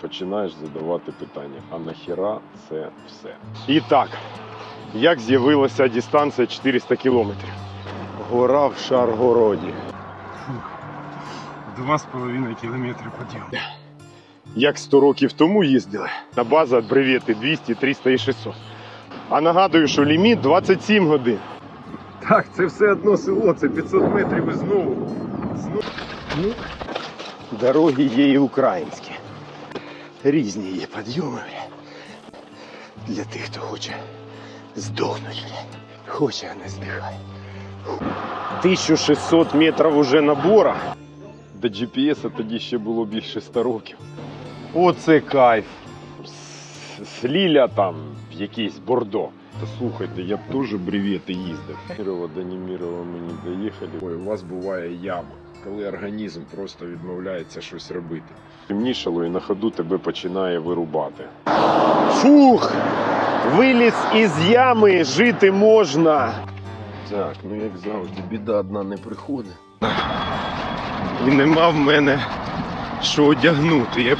починаєш задавати питання, а нахіра це все? І так, як з'явилася дистанція 400 кілометрів? Гора в Шаргороді. Два з половиною кілометри поділ. Як 100 років тому їздили на база бревети 200, 300 і 600. А нагадую, що ліміт 27 годин. Так, це все одно село, це 500 метрів і знову. знову. Ну, дороги є і українські. Різні є підйоми. Для тих, хто хоче здохнути. Хоче, а не здихає. 1600 метрів уже набора. До GPS тоді ще було більше 100 років. Оце кайф. С- Сліля там в якийсь бордо. Та слухайте, я б теж бревети їздив. Мірова до Немірова ми не доїхали. Ой, у вас буває яма, коли організм просто відмовляється щось робити. Темнішало і на ходу тебе починає вирубати. Фух! Виліз із ями, жити можна. Так, ну як завжди, біда одна не приходить. І нема в мене що одягнути. Я б